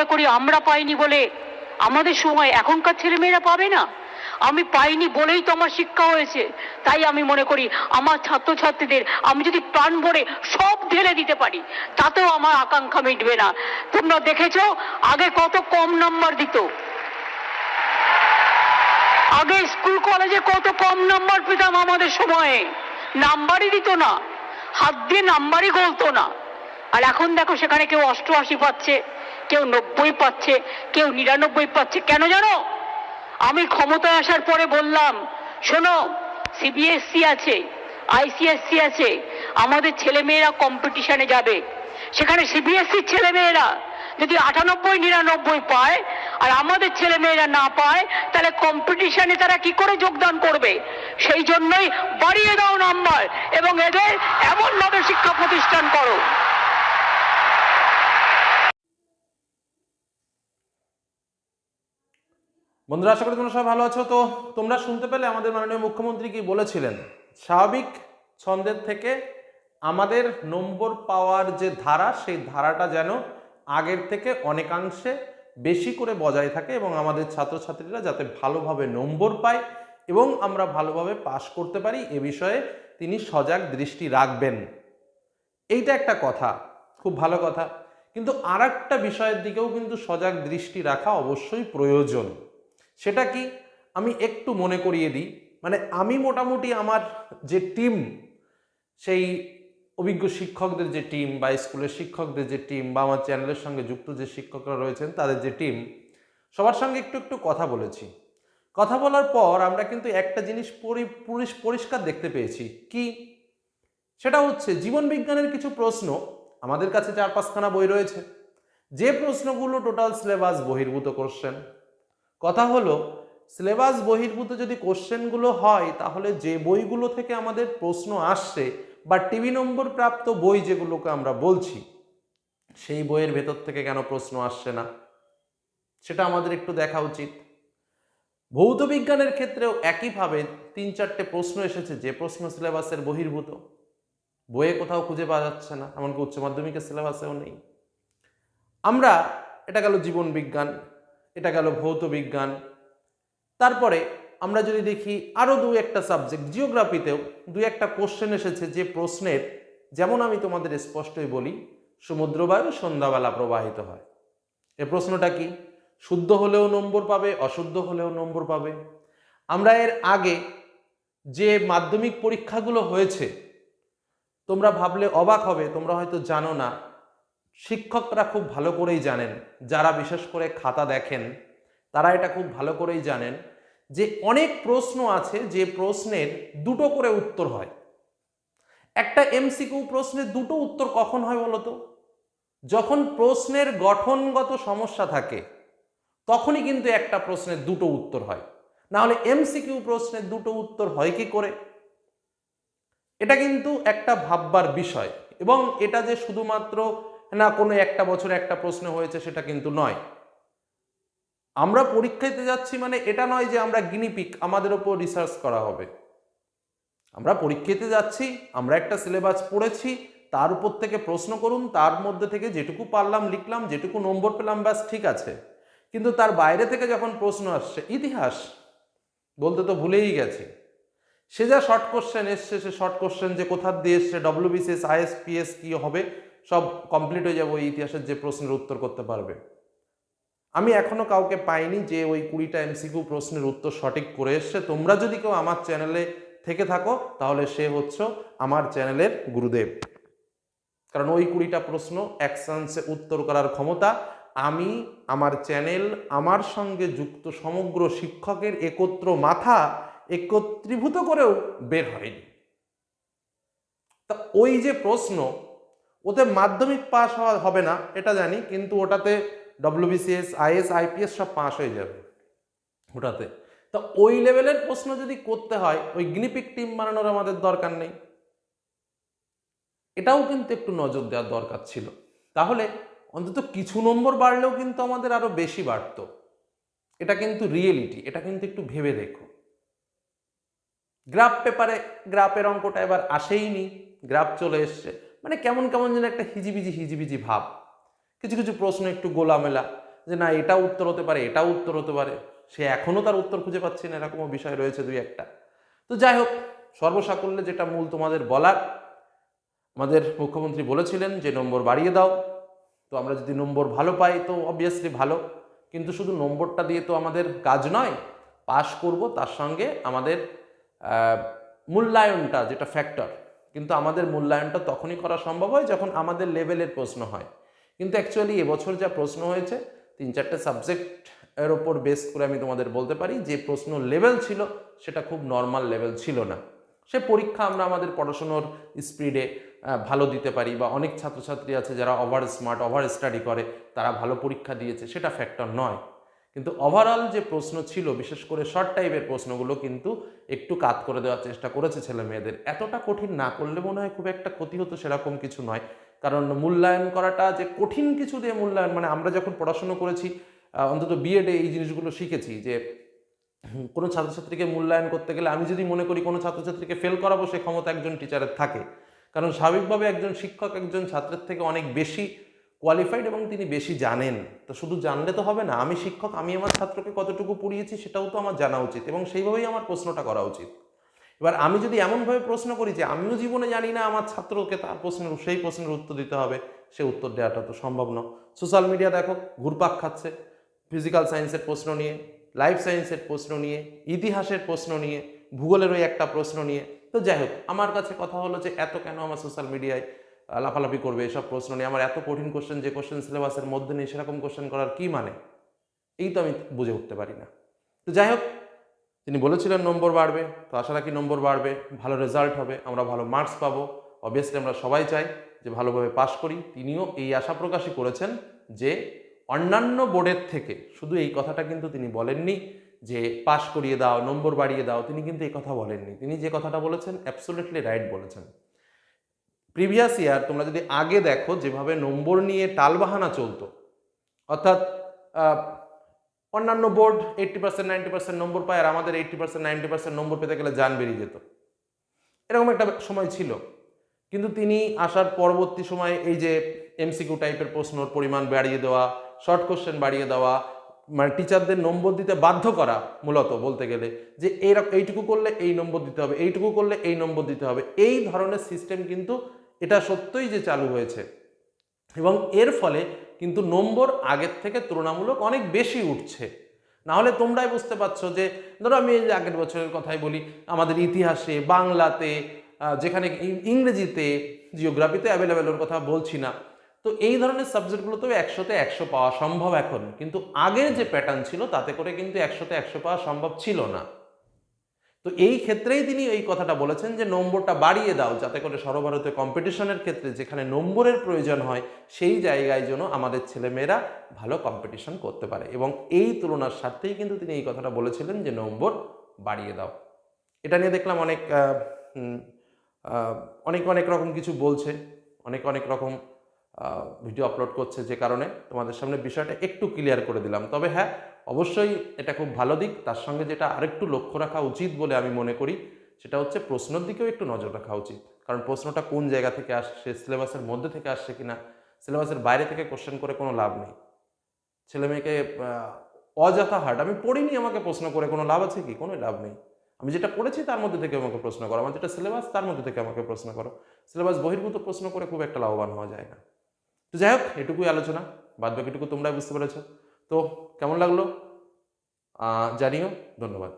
মনে করি, আমরা পাইনি বলে আমাদের সময় এখনকার ছেলেমেয়েরা পাবে না? আমি পাইনি বলেই তো আমার শিক্ষা হয়েছে। তাই আমি মনে করি, আমার ছাত্রছাত্রীদের আমি যদি প্রাণ ভরে সব ঢেলে দিতে পারি, তাতেও আমার আকাঙ্ক্ষা মিটবে না। তোমরা দেখেছ, আগে কত কম নাম্বার দিত। আগে স্কুল, কলেজে কত কম নাম্বার পেতাম আমাদের সময়ে। নাম্বারই দিত না। হাত দিয়ে নাম্বারই গলতো না। আর এখন দেখো, সেখানে কেউ অষ্টআশি পাচ্ছে। কেউ নব্বই পাচ্ছে, কেউ নিরানব্বই পাচ্ছে, কেন জানো? আমি ক্ষমতায় আসার পরে বললাম, শোনো সিবিএসসি আছে আইসিএসসি আছে, আমাদের ছেলেমেয়েরা কম্পিটিশনে যাবে। সেখানে সিবিএসসির ছেলেমেয়েরা যদি আটানব্বই, নিরানব্বই পায়, আর আমাদের ছেলেমেয়েরা না পায়, তাহলে কম্পিটিশনে তারা কি করে যোগদান করবে? সেই জন্যই বাড়িয়ে দাও নাম্বার, এবং এদের এমনভাবে শিক্ষা প্রতিষ্ঠান করো। বন্ধুরা, আশা করি তোমরা সবাই ভালো আছো। তো তোমরা শুনতে পেলে আমাদের মাননীয় মুখ্যমন্ত্রী কি বলেছিলেন? স্বাভাবিক ছন্দের থেকে আমাদের নম্বর পাওয়ার যে ধারা, সেই ধারাটা যেন আগের থেকে অনেকাংশে বেশি করে বজায় থাকে এবং আমাদের ছাত্রছাত্রীরা যাতে ভালোভাবে নম্বর পায় এবং আমরা ভালোভাবে পাশ করতে পারি, এ বিষয়ে তিনি সজাগ দৃষ্টি রাখবেন। এইটা একটা কথা, খুব ভালো কথা। কিন্তু আর বিষয়ের দিকেও কিন্তু সজাগ দৃষ্টি রাখা অবশ্যই প্রয়োজন। সেটা কি? আমি একটু মনে করিয়ে দিই। মানে আমি মোটামুটি আমার যে টিম সেই অভিজ্ঞ শিক্ষকদের যে টিম বা স্কুলের শিক্ষকদের যে টিম বা আমার চ্যানেলের সঙ্গে যুক্ত যে শিক্ষকরা রয়েছেন, তাদের যে টিম সবার সঙ্গে একটু একটু কথা বলেছি। কথা বলার পর আমরা কিন্তু একটা জিনিস পরি- পরিষ্কার দেখতে পেয়েছি। কি? সেটা হচ্ছে জীবন বিজ্ঞানের কিছু প্রশ্ন আমাদের কাছে চার পাঁচখানা বই রয়েছে। যে প্রশ্নগুলো টোটাল সিলেবাস বহির্ভূত কোশ্চেন কথা হলো সিলেবাস বহির্ভূত যদি কোশ্চেনগুলো হয়, তাহলে যে বইগুলো থেকে আমাদের প্রশ্ন আসছে বা টিভি নম্বর প্রাপ্ত বই যেগুলোকে আমরা বলছি, সেই বইয়ের ভেতর থেকে কেন প্রশ্ন আসছে না? সেটা আমাদের একটু দেখা উচিত। ভৌত বিজ্ঞানের ক্ষেত্রেও একইভাবে তিন চারটে প্রশ্ন এসেছে, যে প্রশ্ন সিলেবাসের বহির্ভূত। বইয়ে কোথাও খুঁজে পাওয়া যাচ্ছে না, এমনকি উচ্চ মাধ্যমিকের সিলেবাসেও নেই। আমরা, এটা গেল জীবন বিজ্ঞান। এটা গেল ভৌত বিজ্ঞান। তারপরে আমরা যদি দেখি আরও দু একটা সাবজেক্ট জিওগ্রাফিতেও দু একটা কোশ্চেন এসেছে যে প্রশ্নের, যেমন আমি তোমাদের স্পষ্টই বলি, সমুদ্রবায়ু সন্ধ্যাবেলা প্রবাহিত হয়। এ প্রশ্নটা কি? শুদ্ধ হলেও নম্বর পাবে, অশুদ্ধ হলেও নম্বর পাবে। আমরা এর আগে যে মাধ্যমিক পরীক্ষাগুলো হয়েছে, তোমরা ভাবলে অবাক হবে, তোমরা হয়তো জানো না শিক্ষকরা খুব ভালো করেই জানেন, যারা বিশেষ করে খাতা দেখেন, তারা এটা খুব ভালো করেই জানেন যে অনেক প্রশ্ন আছে যে প্রশ্নের দুটো করে উত্তর হয়। একটা এমসিকিউ প্রশ্নের দুটো উত্তর কখন হয় বলতো যখন প্রশ্নের গঠনগত সমস্যা থাকে, তখনই কিন্তু একটা প্রশ্নের দুটো উত্তর হয়। না হলে এমসিকিউ প্রশ্নের দুটো উত্তর হয় কি করে? এটা কিন্তু একটা ভাববার বিষয় এবং এটা যে শুধুমাত্র না, কোনো একটা বছরে একটা প্রশ্ন হয়েছে, সেটা কিন্তু নয়। আমরা পরীক্ষাতে যাচ্ছি মানে এটা নয় যে আমরা গিনিপিক আমাদের ওপর রিসার্চ করা হবে। আমরা পরীক্ষাতে যাচ্ছি, আমরা একটা সিলেবাস পড়েছি, তার উপর থেকে প্রশ্ন করুন, তার মধ্যে থেকে যেটুকু পারলাম, লিখলাম, যেটুকু নম্বর পেলাম, ব্যাস, ঠিক আছে। কিন্তু তার বাইরে থেকে যখন প্রশ্ন আসছে, ইতিহাস বলতে তো ভুলেই গেছি। সে যা শর্ট কোশ্চেন এসছে, সে শর্ট কোশ্চেন যে কোথার দিয়ে এসছে ডব্লিউবিসিএস আইএসপিএস কি হবে সব কমপ্লিট হয়ে যাবে ওই ইতিহাসের যে প্রশ্নের উত্তর করতে পারবে। আমি এখনও কাউকে পাইনি যে ওই কুড়িটা এমসিকিউ প্রশ্নের উত্তর সঠিক করে এসছে। তোমরা যদি কেউ আমার চ্যানেলে থেকে থাকো, তাহলে সে হচ্ছে আমার চ্যানেলের গুরুদেব। কারণ ওই কুড়িটা প্রশ্ন এক উত্তর করার ক্ষমতা আমি, আমার চ্যানেল আমার সঙ্গে যুক্ত সমগ্র শিক্ষকের একত্র মাথা একত্রীভূত করেও বের হয়নি। তা ওই যে প্রশ্ন ওতে মাধ্যমিক পাস হওয়া হবে না, এটা জানি, কিন্তু ওটাতে ডব্লিউবিসিএস আইএস আইপিএস সব পাস হয়ে যাবে ওটাতে। তা ওই লেভেলের প্রশ্ন যদি করতে হয়, ওই গিনিপিক টিম বানানোর আমাদের দরকার নেই। এটাও কিন্তু একটু নজর দেওয়ার দরকার ছিল। তাহলে অন্তত কিছু নম্বর বাড়লেও কিন্তু আমাদের আরও বেশি বাড়তো। এটা কিন্তু রিয়েলিটি, এটা কিন্তু একটু ভেবে দেখো। গ্রাফ পেপারে, গ্রাফের অঙ্কটা এবার আসেইনি গ্রাফ চলে এসছে। মানে কেমন কেমন যেন একটা হিজিবিজি হিজিবিজি ভাব। কিছু কিছু প্রশ্ন একটু গোলামেলা যে না, এটা উত্তর হতে পারে, এটা উত্তর হতে পারে। সে এখনও তার উত্তর খুঁজে পাচ্ছে না, এরকমও বিষয় রয়েছে দুই একটা। তো যাই হোক, সর্বসাকল্যে যেটা মূল তোমাদের বলার, আমাদের মুখ্যমন্ত্রী বলেছিলেন যে নম্বর বাড়িয়ে দাও। তো আমরা যদি নম্বর ভালো পাই তো অবভিয়াসলি ভালো। কিন্তু শুধু নম্বরটা দিয়ে তো আমাদের কাজ নয়, পাশ করব তার সঙ্গে আমাদের মূল্যায়নটা যেটা ফ্যাক্টর কিন্তু আমাদের মূল্যায়নটা তখনই করা সম্ভব হয় যখন আমাদের লেভেলের প্রশ্ন হয়। কিন্তু অ্যাকচুয়ালি এবছর যা প্রশ্ন হয়েছে, তিন চারটে সাবজেক্ট এর ওপর বেস করে আমি তোমাদের বলতে পারি যে প্রশ্ন লেভেল ছিল, সেটা খুব নর্মাল লেভেল ছিল না। সে পরীক্ষা আমরা আমাদের পড়াশুনোর স্পিডে ভালো দিতে পারি বা অনেক ছাত্রছাত্রী আছে যারা ওভার স্মার্ট ওভার স্টাডি করে, তারা ভালো পরীক্ষা দিয়েছে, সেটা ফ্যাক্টর নয়। কিন্তু ওভারঅল যে প্রশ্ন ছিল, বিশেষ করে শর্ট টাইপের প্রশ্নগুলো কিন্তু একটু কাত করে দেওয়ার চেষ্টা করেছে ছেলে মেয়েদের। এতটা কঠিন না করলে মনে হয় খুব একটা ক্ষতি হতো সেরকম কিছু নয়। কারণ মূল্যায়ন করাটা যে কঠিন কিছু দিয়ে মূল্যায়ন মানে আমরা যখন পড়াশুনো করেছি অন্তত বিএডে এই জিনিসগুলো শিখেছি যে কোনো ছাত্রছাত্রীকে মূল্যায়ন করতে গেলে আমি যদি মনে করি কোনো ছাত্রছাত্রীকে ফেল করাবো, সে ক্ষমতা একজন টিচারের থাকে। কারণ স্বাভাবিকভাবে একজন শিক্ষক একজন ছাত্রের থেকে অনেক বেশি কোয়ালিফাইড এবং তিনি বেশি জানেন। তো শুধু জানলে তো হবে না, আমি শিক্ষক, আমি আমার ছাত্রকে কতটুকু পড়িয়েছি সেটাও তো আমার জানা উচিত এবং সেইভাবেই আমার প্রশ্নটা করা উচিত। এবার আমি যদি এমনভাবে প্রশ্ন করি যে আমিও জীবনে জানি না আমার ছাত্রকে তার প্রশ্নের, সেই প্রশ্নের উত্তর দিতে হবে, সে উত্তর দেওয়াটা তো সম্ভব না সোশ্যাল মিডিয়া দেখো, ঘুরপাক খাচ্ছে ফিজিক্যাল সায়েন্সের প্রশ্ন নিয়ে লাইফ সায়েন্সের প্রশ্ন নিয়ে, ইতিহাসের প্রশ্ন নিয়ে, ভূগোলের ওই একটা প্রশ্ন নিয়ে। তো যাই হোক, আমার কাছে কথা হলো যে এত কেন আমার সোশ্যাল মিডিয়ায় লাফালাফি করবে, এসব প্রশ্ন নিয়ে। আমার এত কঠিন কোশ্চেন যে কোশ্চেন সিলেবাসের মধ্যে নেই সেরকম কোশ্চেন করার কি মানে? এই তো আমি বুঝে উঠতে পারি না। তো যাই হোক, তিনি বলেছিলেন নম্বর বাড়বে, তো আশা রাখি নম্বর বাড়বে, ভালো রেজাল্ট হবে, আমরা ভালো মার্কস পাবো। অবভিয়াসলি আমরা সবাই চাই যে ভালোভাবে পাশ করি। তিনিও এই আশা প্রকাশই করেছেন যে অন্যান্য বোর্ডের থেকে, শুধু এই কথাটা কিন্তু তিনি বলেননি যে পাশ করিয়ে দাও, নম্বর বাড়িয়ে দাও, তিনি কিন্তু এই কথা বলেননি। তিনি যে কথাটা বলেছেন অ্যাবসোলিউটলি রাইট বলেছেন। প্রিভিয়াস ইয়ার তোমরা যদি আগে দেখো, যেভাবে নম্বর নিয়ে টালবাহানা চলতো, অর্থাৎ অন্যান্য board eighty percent ninety percent number পায়, আর আমাদের eighty percent ninety percent number পেতে গেলে যান বেরিয়ে যেত। এরকম একটা সময় ছিল। কিন্তু তিনি আসার পরবর্তী সময়ে এই যে এমসিকিউ টাইপের প্রশ্নর পরিমাণ বাড়িয়ে দেওয়া শর্ট কোশ্চেন বাড়িয়ে দেওয়া মানে টিচারদের নম্বর দিতে বাধ্য করা, মূলত বলতে গেলে, যে এইরকম এইটুকু করলে এই নম্বর দিতে হবে, এইটুকু করলে এই নম্বর দিতে হবে, এই ধরনের সিস্টেম কিন্তু এটা সত্যই যে চালু হয়েছে। এবং এর ফলে কিন্তু নম্বর আগের থেকে তুলনামূলক অনেক বেশি উঠছে। না হলে তোমরাই বুঝতে পারছ যে, ধরো আমি এই যে আগের বছরের কথাই বলি, আমাদের ইতিহাসে, বাংলাতে যেখানে ইংরেজিতে, জিওগ্রাফিতে অ্যাভেলেবেল ওর কথা বলছি না। তো এই ধরনের সাবজেক্টগুলোতেও একশোতে একশো পাওয়া সম্ভব এখন। কিন্তু আগের যে প্যাটার্ন ছিল, তাতে করে কিন্তু একশোতে একশো পাওয়া সম্ভব ছিল না। তো এই ক্ষেত্রেই তিনি এই কথাটা বলেছেন যে নম্বরটা বাড়িয়ে দাও, যাতে করে সর্বভারতীয় কম্পিটিশনের ক্ষেত্রে যেখানে নম্বরের প্রয়োজন হয়, সেই জায়গায় যেন আমাদের ছেলেমেয়েরা ভালো কম্পিটিশন করতে পারে। এবং এই তুলনার স্বার্থেই কিন্তু তিনি এই কথাটা বলেছিলেন যে নম্বর বাড়িয়ে দাও। এটা নিয়ে দেখলাম অনেক অনেক অনেক রকম কিছু বলছে, অনেক অনেক রকম ভিডিও আপলোড করছে যে কারণে। তোমাদের সামনে বিষয়টা একটু ক্লিয়ার করে দিলাম। তবে হ্যাঁ অবশ্যই এটা খুব ভালো দিক। তার সঙ্গে যেটা আরেকটু লক্ষ্য রাখা উচিত বলে আমি মনে করি, সেটা হচ্ছে প্রশ্নের দিকেও একটু নজর রাখা উচিত। কারণ প্রশ্নটা কোন জায়গা থেকে আসছে সিলেবাসের মধ্যে থেকে আসছে কিনা, সিলেবাসের বাইরে থেকে কোশ্চেন করে কোনো লাভ নেই। ছেলে মেয়েকে অযথা হার্ড আমি পড়িনি আমাকে প্রশ্ন করে, কোনো লাভ আছে কি? কোনো লাভ নেই। আমি যেটা পড়েছি তার মধ্যে থেকে আমাকে প্রশ্ন করো, আমার যেটা সিলেবাস তার মধ্যে থেকে আমাকে প্রশ্ন করো। সিলেবাস বহির্ভূত প্রশ্ন করে খুব একটা লাভবান হওয়া যায় না। তো যাই হোক, এটুকুই আলোচনা বাদ বাকিটুকু তোমরা বুঝতে পেরেছ। তো কেমন লাগল? জানিও ধন্যবাদ।